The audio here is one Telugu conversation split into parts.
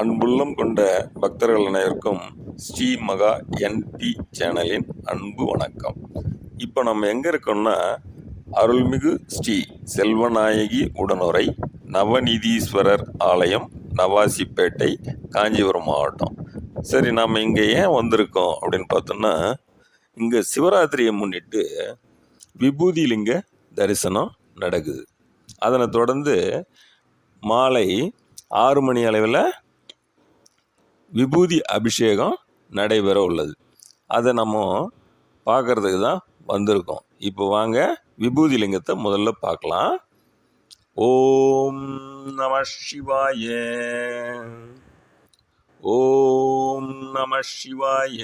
அன்புள்ளம் கொண்ட பக்தர்கள் அனைவருக்கும் ஸ்ரீ மகா என்பி சேனலின் அன்பு வணக்கம். இப்போ நம்ம எங்கே இருக்கோம்னா அருள்மிகு ஸ்ரீ செல்வநாயகி உடனுரை நவநீதீஸ்வரர் ஆலயம் நவாசிப்பேட்டை காஞ்சிபுரம் மாவட்டம். சரி நாம் இங்கே ஏன் வந்திருக்கோம் அப்படின்னு பார்த்தோம்னா இங்கே சிவராத்திரியை முன்னிட்டு விபூதிலிங்க தரிசனம் நடக்குது. அதனை தொடர்ந்து மாலை ஆறு மணி அளவில் விபூதி அபிஷேகம் நடைபெற உள்ளது. அதை நம்ம பார்க்கறதுக்கு தான் வந்திருக்கோம். இப்போ வாங்க விபூதி லிங்கத்தை முதல்ல பார்க்கலாம். ஓம் நம சிவாய. ஓம் நம சிவாய.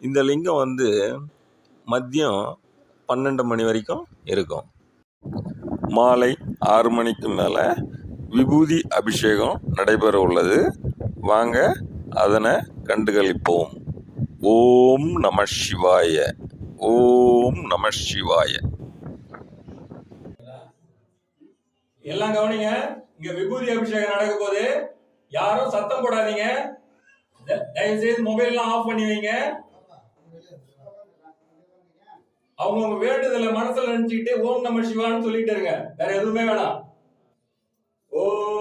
இந்த லிங்கம் வந்து மதியம் பன்னெண்டு மணி வரைக்கும் இருக்கும். மாலை ஆறு மணிக்கு மேலே விபூதி அபிஷேகம் நடைபெற உள்ளது. வாங்க அதனை கண்டுகளிப்போம். ஓம் நம சிவாய ஓம் நம சிவாய. எல்லாம் கவனிங்க இங்க விபூதி அபிஷேகம் நடக்க போது யாரும் சத்தம் போடாதீங்க. த- தயவு செய்து மொபைல் எல்லாம் ஆஃப் பண்ணி வைங்க. அவங்க வேண்டுதல வேண்டுதலை மனசுல நினைச்சுக்கிட்டே ஓம் நம சிவான்னு சொல்லிட்டு இருங்க. வேற எதுவுமே வேணாம். ஓம்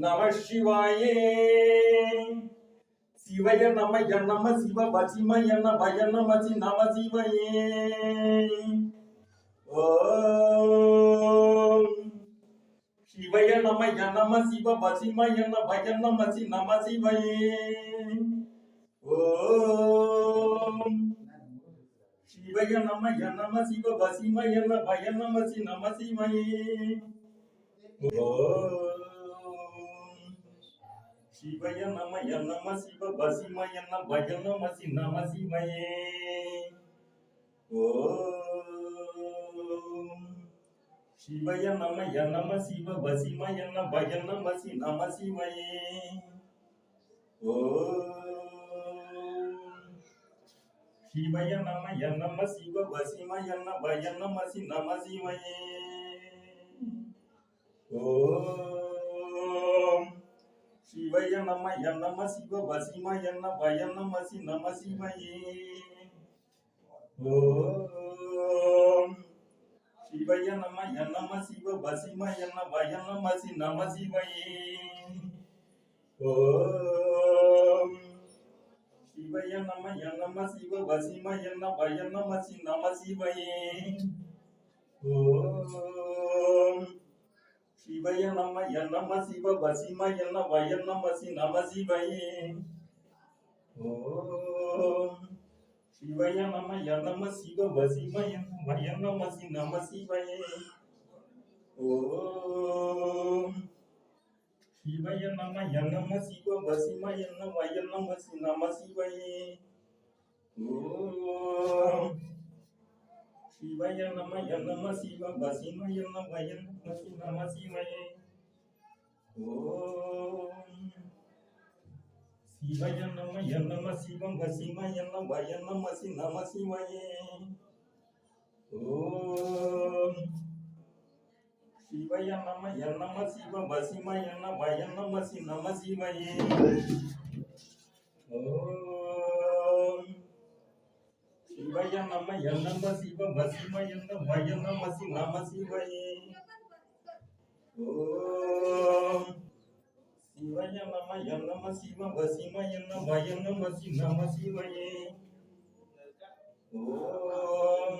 நம சிவாயே சிவய நம எண்ணம சிவ பசிம எண்ண பயணமசி நம சிவயே ஓம் சிவய நம நம சிவ பசிம என்ன பய நமசி நம சிவயே ஓம் சிவய நம நம சிவ பசிம என்ன பய நமசி நம சிவயே ஓம் శివయ నమయ నమ శివ బసిమయ నమ నమసి నమ శివయే ఓ. శివయ నమయ నమ శివ బసిమయ నమ నమసి నమ శివయే ఓ. శివయ నమయ నమ శివ బసిమయ నమ నమసి నమ శివయే ఓ. శివయ నమ ఎన్నమ శివ వసిమ ఎన్న భయ నమ సి నమ శివయే శివయ నమ ఎన్నమ శివ వసిమ ఎన్న భయ నమ సి నమ శివయే శివయ నమ ఎన్నమ శివ వసిమ ఎన్న భయ నమ సి నమ శివయే ఓ శివయ నమ ఎన్నమ శివ వసిమ ఎన్న వయన్నమసి నమ శివయే. శివయ నమ ఎన్నమ శివ వసిమ ఎన్న వయన్నమసి నమ శివయే. శివయ నమ ఎన్నమ శివ వసిమ ఎన్న వయన్నమసి నమ శివయే. ఓ శివయ నమ నమ శివ భీమయ నమ నమ శివ నమ శివయే ఓం. శివయ నమ నమ శివ భీమయ నమ నమ శివ నమ శివయే. ఓం. శివయ నమ నమ శివ భీమయ నమ నమ శివ నమ శివయే. ఓం. శివయనమ యనమ శివ వసిమయన వయనమ సి నమ శివయే ఓం శివయ నమ యనమ శివ వసిమయన వయనమ సి నమ శివయే ఓం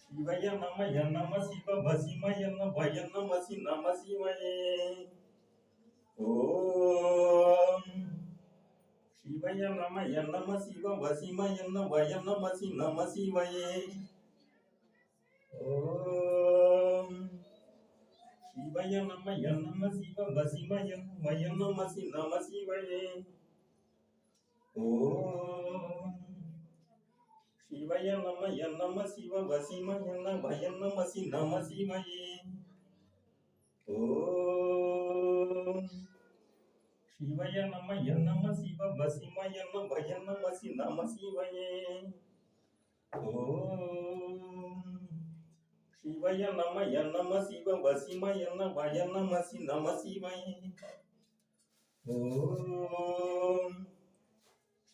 శివయ నమ నమ శివ వసిమయ నమయ నమ శి నమ శివయే. ఓం. శివయ నమ నమ శివ వసిమయ నమయ నమ శి నమ శివయే. ఓం. శివయ నమ నమ శివ వసిమయ నమయ నమ శి నమ శివయే. ఓం. சிவய நம என்னம சிவ வசிம என்ன பயன்னமசி நம சிவயே. ஓம். சிவய நம என்னம சிவ வசிம என்ன பயன்னமசி நம சிவயே. ஓம். சிவய நம என்னம சிவ வசிம என்ன பயன்னமசி நம சிவயே. ஓம்.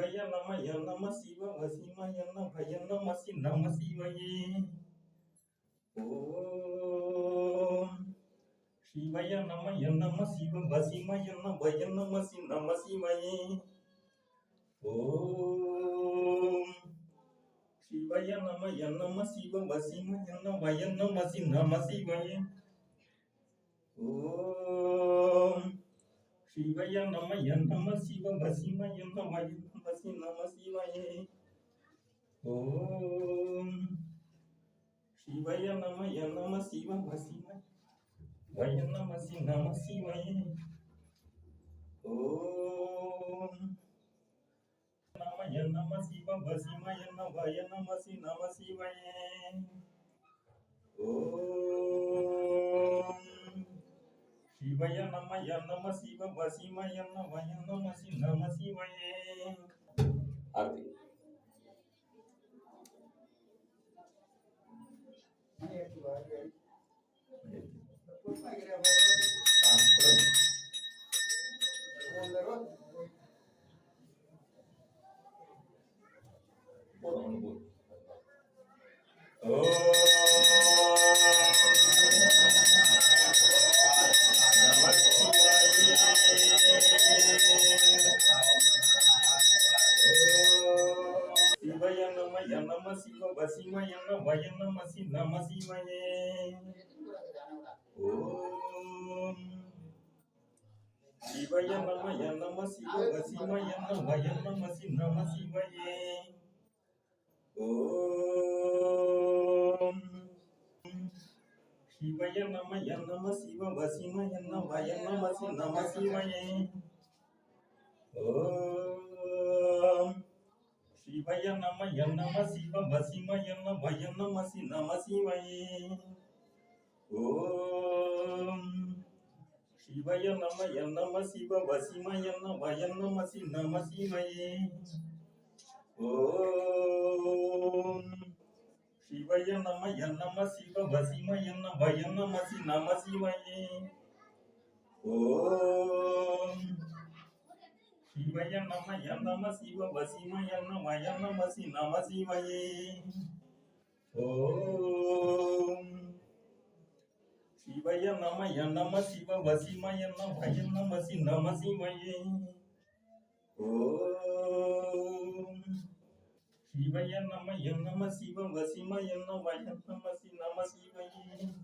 శివయ నమ నమ శివ వసిమయ నమయ నమ సి నమ శివయే ఓం శివయ నమ ఎన్నమ శివ వసిమయ నమయ నమ సి నమ శివయే ఓం శివయ నమ ఎన్నమ శివ వసిమయ నమయ నమ సి నమ శివయే ఓం శివయ నమ ఎన్నమ శివ వసిమ ఎన్న నమ नमसि नमः शिवये ॐ शिवय नमय नम शिव मसिमय वय नमसि नमः शिवये ॐ नमय नम शिव भसिमय नवय नमसि नमः शिवये ॐ சிவய நம நம சிவ வசிமய நம நம சி நம சிவயே ஆர்த்தி Oh నమయ నమ శివ వసిమయ నమయ నమ శివయే ఓం. శివయ నమయ నమ శివ వసిమయ నమయ నమ శి నమ శివయే ఓం. శివయ నమయ నమ శివ వసిమయ నమయ నమ శి నమ శివయే ఓం. శివయ నమయ నమ శివ వసిమయ నమయ నమ శి నమ శివయే. ఓం. శివయ నమయ నమ శివ వసిమ నమయ నమ శి నమ శివయే. ఓం. శివయ నమయ నమ శివ వసిమ నమయ నమ శి నమ శివయే. ఓం. శివయ నమయ నమ శివ వసిమయ నమయ నమ సి నమ శివయే. ఓం. శివయ నమయ నమ శివ వసిమయ నమయ నమ సి నమ శివయే. ఓం. శివయ నమయ నమ శివ వసిమయ నమయ నమ సి నమ శివయే.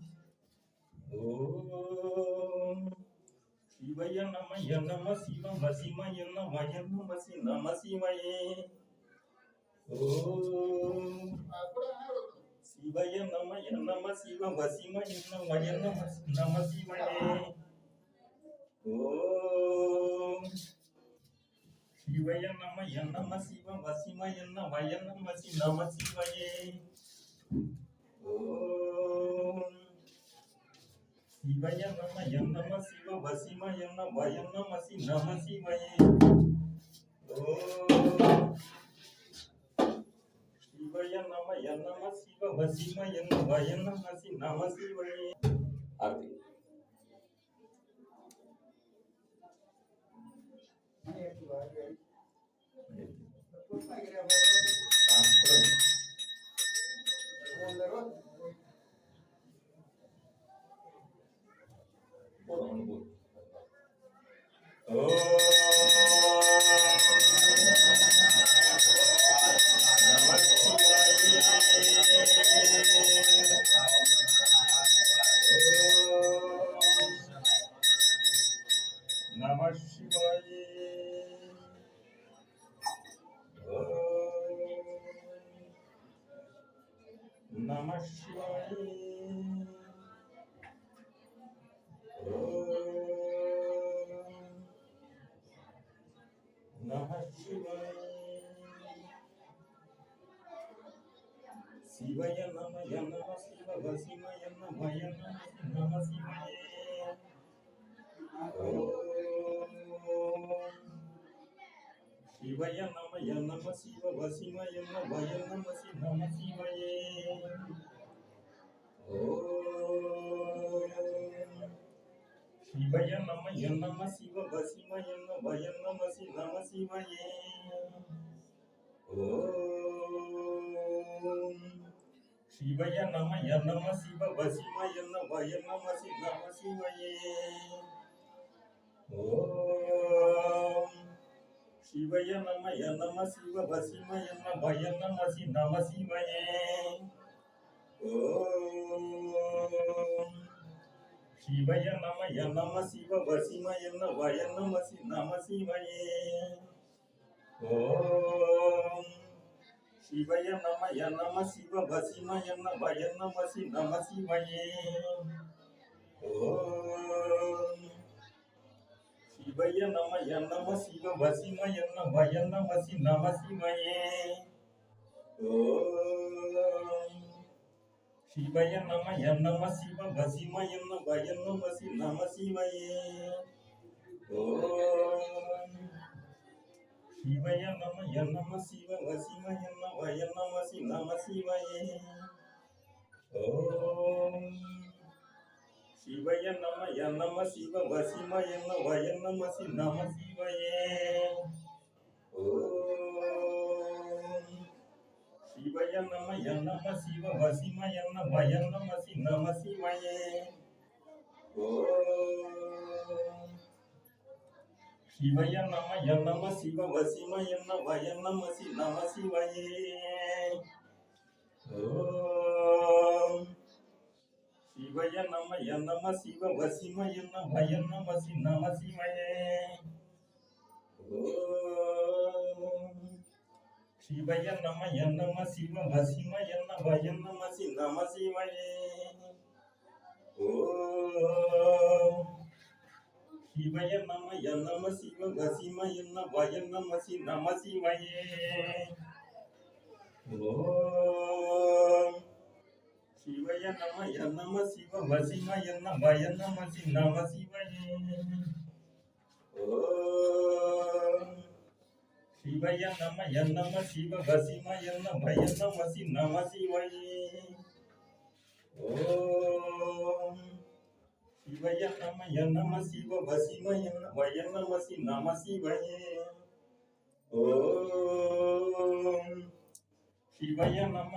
ఓం. శివయ నమయ నమ శివ వసిమయ నమయ నమ శి నమ శివయే శివయ నమయ నమ శివ వసిమయ నమయ నమ నమ శివయే ఓం శివయ నమయ నమ శివ వసిమయ నమయ నమ శి నమ శివయే ఓం శివయ నమ యన్నమ శివ వసిమ యన్న వయన్నమసి నమ శివయే ఓం శివయ నమ యన్నమ శివ వసిమ యన్న వయన్నమసి నమ శివయే ఆరతి ఆ, 어. शिवय नम नम नम शिव भसिमय भय नम नम शिवय शिवय नम नम शिव भसिमय भय नम नम शिवय ओ சிவய நம நம சிவ வசிமய நம பய நம சி நம சிவயே ஓம் சிவய நம நம சிவ வசிமய நம வய நம சி நம சிவயே ஓம் சிவய நம நம சிவ வசிமய நம வய நம சி நம சிவயே శివయ నమ నమ శివ వసిమయ నమయ నమ శి నమ శివయే శివయ నమ నమ శివ వసిమయ నమయ నమ శి నమ శివయే శివయ నమ నమ శివ వసిమయ నమయ నమ శి నమ శివయే ఓం శివయ నమ నమ శివ వసిమ ఎన్న నమ శి నమ శివయే. శివయ నమ నమ శివ వసిమ ఎన్న నమ శి నమ శివయే. శివయ నమ నమ శివ వసిమ ఎన్న నమ శి నమ శివయే. శివయ నమయ నమ శివ వసిమయ నమయ నమ శి నమ శివయే ఓం శివయ నమయ నమ శివ వసిమయ నమయ నమ శి నమ శివయే ఓం శివయ నమయ నమ శివ వసిమయ నమయ నమ శి నమ శివయే ఓం శివయ నమ నమ శివ వసిమయ నమయ నమ సి నమ శివయే శివయ నమ నమ శివ వసిమ నమయ నమ శి నమ శివయే శివయ నమ నమ శివ వసిమ నమయ నమ శి నమ శివయే. ఓ. శివయ నమ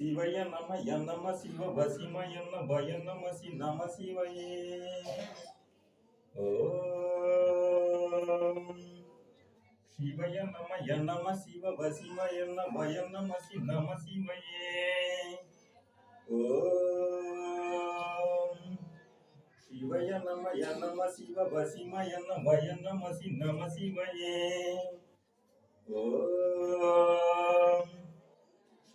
శివయ నమ నమ శివ వసిమయ భయ నమ సి నమ శివయే. శివయ నమ నమ శివ వసిమయ భయ నమ సి నమ శివయే. ఓం. శివయ నమయ నమ శివ వసిమయ నమయ నమ సి నమ శివయే. ఓ.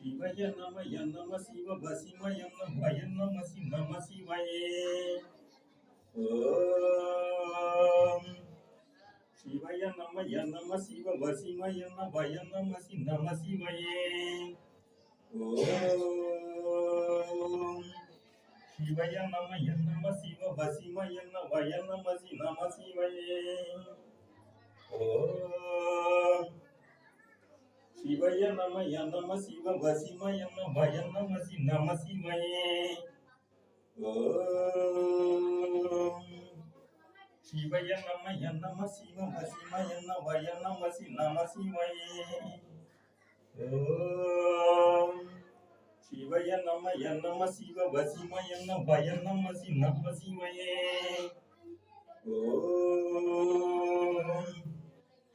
சிவய நம நம சிவ பசிம எம் பய நம சி நம சிவயே. ஓம். சிவய நம நம சிவ பசிம எம் பய நம சி நம சிவயே. ஓம். சிவய நம நம சிவ பசிம பய நம சி நம சிவயே. ஓம். శివయే ఓం శివయ నమయ నమ శివ వసిమయ నమయ నమ శి నమ శివయే. ఓం శివయ నమయ నమ శివ వసిమయ నమయ నమ శి నమ శివయే. ఓం శివయ నమయ నమ శివ వసిమయ నమయ నమ శి నమ శివయే. ఓ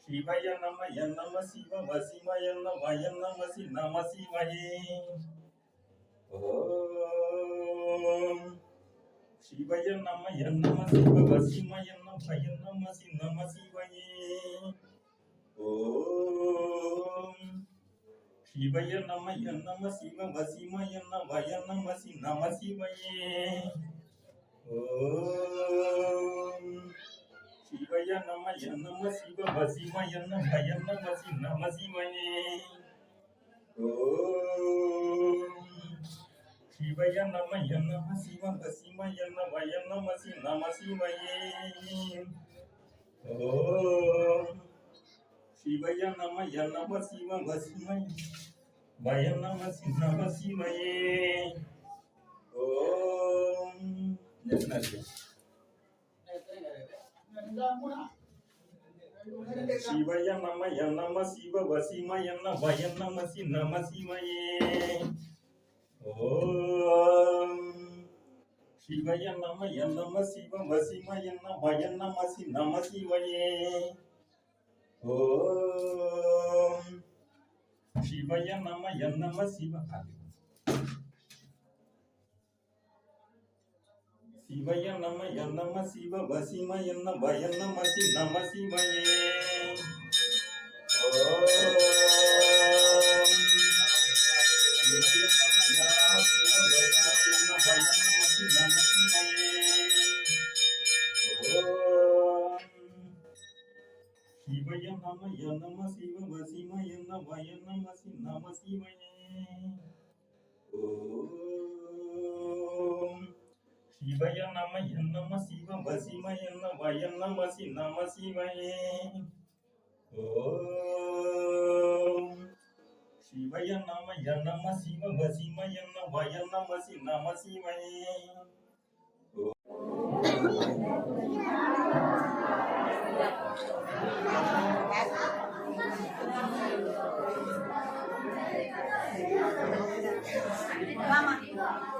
శివయ నమయ నమ శివ వసిమయ నమయ నమ శి నమ శివయే ఓం శివయ నమయ నమ శివ వసిమయ నమయ నమ శి నమ శివయే ఓం శివయ నమయ నమ శివ వసిమయ నమయ నమ శి నమ శివయే ఓం శివయ నమయ నమ శివ వసిమయ నమయ నమ శి నమ శివయే ఓం శివయ నమయ నమ శివ వసిమయ వయ నమ శి నమ శివయే ఓం నెక్స్ట్ శివయ నమయ నమ శివ వసిమయ వయ నమ శి నమ శివయే ఓం శివయ சிவய நம என்னம சிவ வசிம என்ன வயன் நமசி நம சிவயே. ஓம். சிவய நம என்னம சிவ வசிம என்ன வயன் நமசி நம சிவயே. ஓம். சிவய நம என்னம சிவ அது சிவய நம என்னம சிவ வசிம என்ன வயன்னமசி நம சிவயே சிவய நம என்னம சிவ வசிம என்ன வயன்னமசி நம சிவயே ஓ சிவய நம என்னம சிவ வசிம என்ன வயநம சி நம சிவயே ஓம் சிவய நம என்னம சிவ வசிம என்ன வயநம சி நம சிவயே Mama.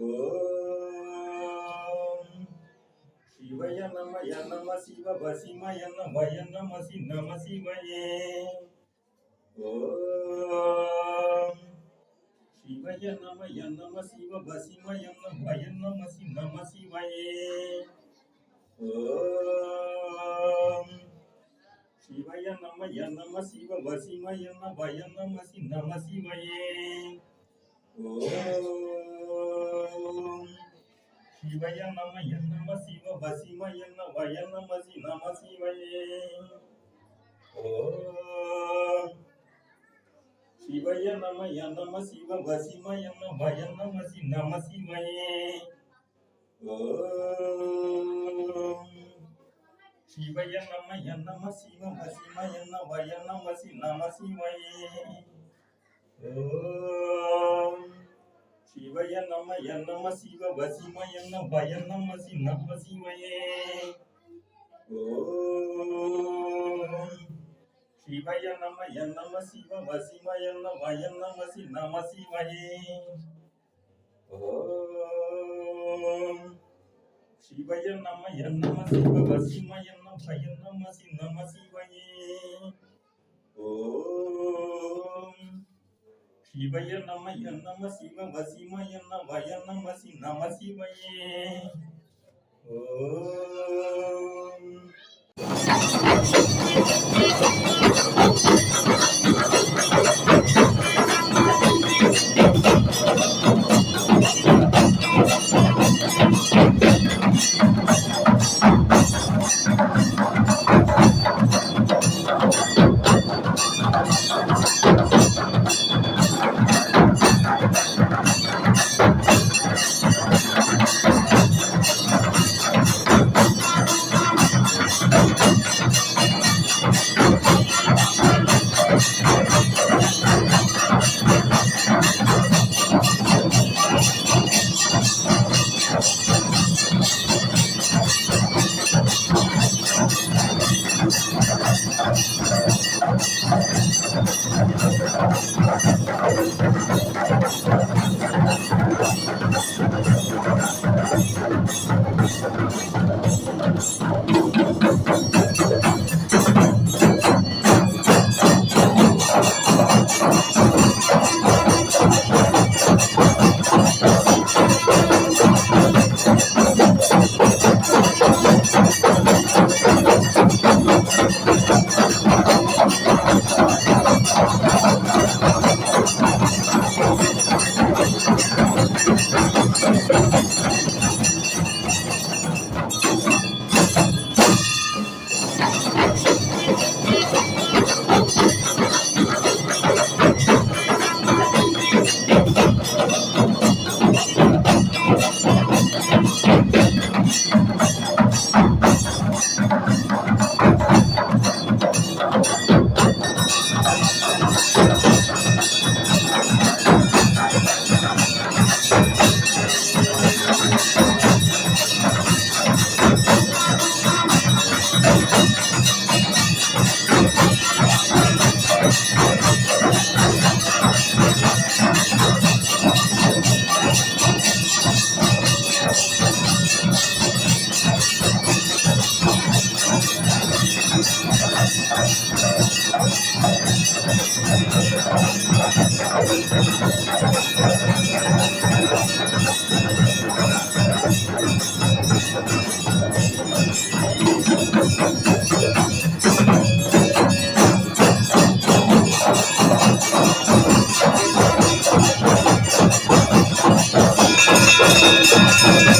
ఓం. శివయ నమయ నమ శివ భసిమయ నమయ నమసి నమ శివయే. ఓం. శివయ నమయ నమ శివ భసిమయ నమయ నమసి నమ శివయే. ఓం. శివయ నమయ నమ శివ భసిమయ నమయ నమసి నమ శివయే. ఓం. శివయ నమయ నమ శివ వసిమయ నమయ నమ శి నమ శివయే శివయ నమయ నమ శివ వసిమయ నమయ నమ శి నమ శివయే శివయ నమయ నమ శివ వసిమయ నమయ నమ శి నమ శివయే ఓ శివయ నమ ఎన్నమ శివ వసిమ ఎన్న భయన్నమ సిన్నమ్మ శివయే. శివయ నమ ఎన్నమ శివ వసిమ ఎన్న భయన్నమ సిన్నమ శివయే. శివయ నమ ఎన్నమ శివ వసిమ ఎన్న భయన్నమ సిన్నమ శివయే. ఓం வசிமய நமய நம சி நம சிவயே ஓம் சிவய நமய நம சிவ வசிமய நமய நம சி நம சிவயே ஓம்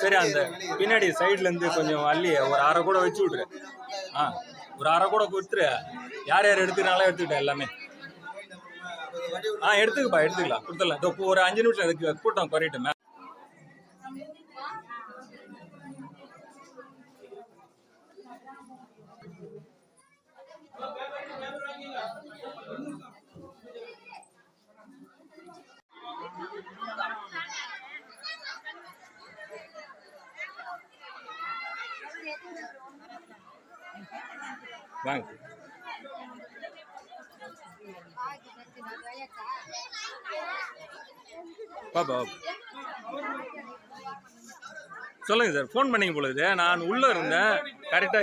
சரி அந்த பின்னாடி சைடுல இருந்து கொஞ்சம் அள்ளி ஒரு அரை கூட வச்சு விட்ரு ஆ ஒரு அரை கூட கொடுத்துரு யார் யார் எடுத்துக்கிறாங்களோ எடுத்துக்கிட்டேன் எல்லாமே ஆ எடுத்துக்கப்பா எடுத்துக்கலாம். கொடுத்துடலாம். இப்போ ஒரு அஞ்சு நிமிஷம் இருக்கு கூட்டம் குறையட்டும். வாங்க. பாப்பா சொல்லுங்க சார் ஃபோன் போல பொழுது நான் உள்ள இருந்தேன். கரெக்டா